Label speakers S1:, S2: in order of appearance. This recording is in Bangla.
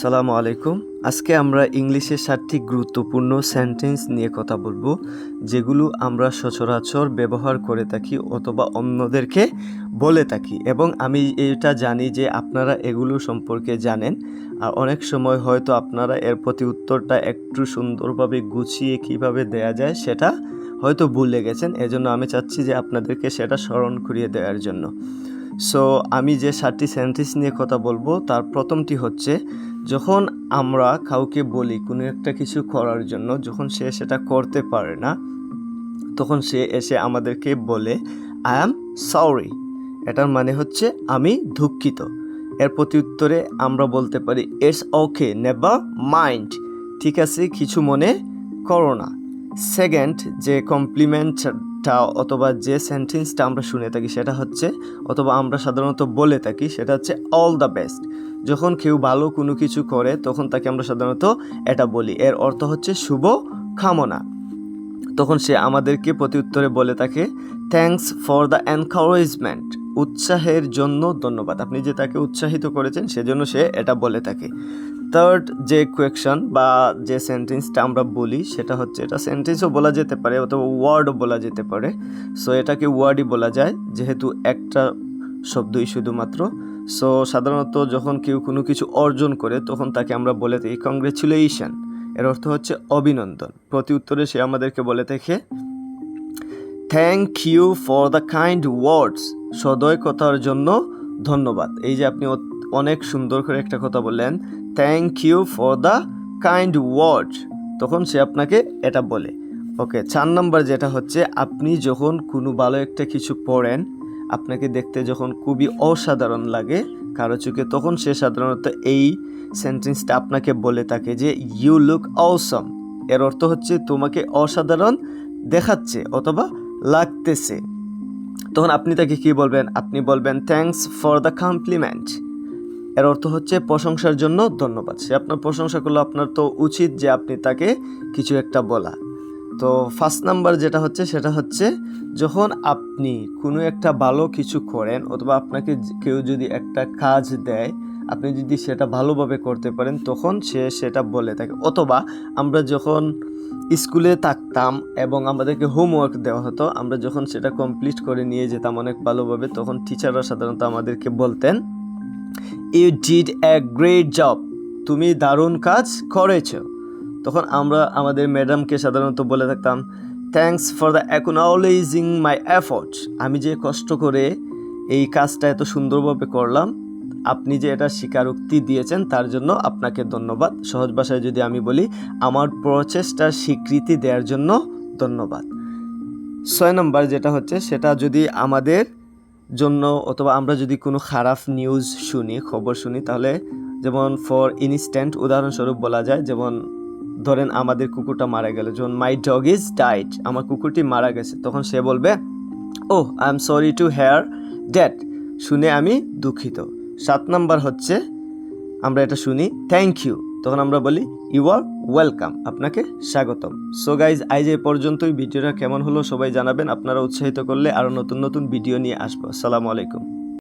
S1: সালামু আলাইকুম। আজকে আমরা ইংলিশের সাতটি গুরুত্বপূর্ণ সেন্টেন্স নিয়ে কথা বলব, যেগুলো আমরা সচরাচর ব্যবহার করে থাকি অথবা অন্যদেরকে বলে থাকি। এবং আমি এটা জানি যে আপনারা এগুলো সম্পর্কে জানেন, আর অনেক সময় হয়তো আপনারা এর প্রতি উত্তরটা একটু সুন্দরভাবে গুছিয়ে কীভাবে দেয়া যায় সেটা হয়তো ভুলে গেছেন। এজন্য আমি চাচ্ছি যে আপনাদেরকে সেটা স্মরণ করিয়ে দেওয়ার জন্য। সো আমি যে সাতটি সেন্টেন্স নিয়ে কথা বলব, তার প্রথমটি হচ্ছে যখন আমরা কাউকে বলি কোনো একটা কিছু করার জন্য, যখন সে সেটা করতে পারে না, তখন সে এসে আমাদেরকে বলে আই অ্যাম সরি এটার মানে হচ্ছে, আমি দুঃখিত। এর প্রতি উত্তরে আমরা বলতে পারি ইটস ওকে নেভার মাইন্ড ঠিক আছে, কিছু মনে করো না। সেকেন্ড যে কমপ্লিমেন্টটা অথবা যে সেন্টেন্সটা আমরা শুনে থাকি সেটা হচ্ছে, অথবা আমরা সাধারণত বলে থাকি, সেটা হচ্ছে অল দ্য বেস্ট যখন কেউ ভালো কোনো কিছু করে, তখন তাকে আমরা সাধারণত এটা বলি। এর অর্থ হচ্ছে শুভ কামনা। তখন সে আমাদেরকে প্রতি উত্তরে বলে থাকে থ্যাংকস ফর দ্য এনকারেজমেন্ট উৎসাহের জন্য ধন্যবাদ। আপনি যে তাকে উৎসাহিত করেছেন, সেজন্য সে এটা বলে থাকে। থার্ড যে কোয়েকশন বা যে সেন্টেন্সটা আমরা বলি, সেটা হচ্ছে এটা। সেন্টেন্সও বলা যেতে পারে অথবা ওয়ার্ডও বলা যেতে পারে। সো এটাকে ওয়ার্ডই বলা যায়, যেহেতু একটা শব্দই শুধুমাত্র। সো সাধারণত যখন কেউ কোনো কিছু অর্জন করে, তখন তাকে আমরা বলে থাকি কংগ্রেচুলেশন এর অর্থ হচ্ছে অভিনন্দন। প্রতি উত্তরে সে আমাদেরকে বলে থাকে thank you for the kind words সদয় কথার জন্য ধন্যবাদ। এই যে আপনি অনেক সুন্দর করে একটা কথা বললেন thank you for the kind words তখন সে আপনাকে এটা বলে। ওকে, চার নম্বর যেটা হচ্ছে, আপনি যখন কোনো ভালো একটা কিছু পড়েন, আপনাকে দেখতে যখন খুবই অসাধারণ লাগে কারও চোখে, তখন সে সাধারণত এই সেন্টেন্সটা আপনাকে বলে থাকে যে ইউ লুক অসম এর অর্থ হচ্ছে, তোমাকে অসাধারণ দেখাচ্ছে অথবা লাগতেছে। তখন আপনি তাকে কি বলবেন? আপনি বলবেন থ্যাঙ্কস ফর দ্য কমপ্লিমেন্ট এর অর্থ হচ্ছে, প্রশংসার জন্য ধন্যবাদ। সে আপনার প্রশংসা করলে, আপনার তো উচিত যে আপনি তাকে কিছু একটা বলা। তো ফার্স্ট নাম্বার যেটা হচ্ছে, সেটা হচ্ছে, যখন আপনি কোনো একটা ভালো কিছু করেন, অথবা আপনাকে কেউ যদি একটা কাজ দেয় আপনি যদি সেটা ভালোভাবে করতে পারেন, তখন সে সেটা বলে থাকে। অথবা আমরা যখন স্কুলে থাকতাম এবং আমাদেরকে হোমওয়ার্ক দেওয়া হতো, আমরা যখন সেটা কমপ্লিট করে নিয়ে যেতাম অনেক ভালোভাবে, তখন টিচাররা সাধারণত আমাদেরকে বলতেন you did a great job তুমি দারুণ কাজ করেছ। তখন আমরা আমাদের ম্যাডামকে সাধারণত বলে থাকতাম thanks for the acknowledging my efforts আমি যে কষ্ট করে এই কাজটা এত সুন্দরভাবে করলাম আপনি যে এটা স্বীকারোক্তি দিয়েছেন, তার জন্য আপনাকে ধন্যবাদ। সহজ ভাষায় যদি আমি বলি, আমার প্রচেষ্টার স্বীকৃতি দেওয়ার জন্য ধন্যবাদ। ছয় নম্বর যেটা হচ্ছে, সেটা যদি আমাদের জন্য অথবা আমরা যদি কোনো খারাপ নিউজ শুনি, খবর শুনি, তাহলে যেমন ফর ইনস্ট্যান্ট উদাহরণস্বরূপ বলা যায়, যেমন ধরেন আমাদের কুকুরটা মারা গেল, যেমন মাই ডগ ইজ ডাইট আমার কুকুরটি মারা গেছে, তখন সে বলবে ও I am sorry to hear that শুনে আমি দুঃখিত। সাত নাম্বার হচ্ছে, আমরা এটা শুনি থ্যাংক ইউ তখন আমরা বলি ইউ আর ওয়েলকাম আপনাকে স্বাগতম। সো গাইজ আজ এ পর্যন্তই। ভিডিওটা কেমন হলো সবাই জানাবেন। আপনারা উৎসাহিত করলে আরও নতুন নতুন ভিডিও নিয়ে আসব। আসসালামু আলাইকুম।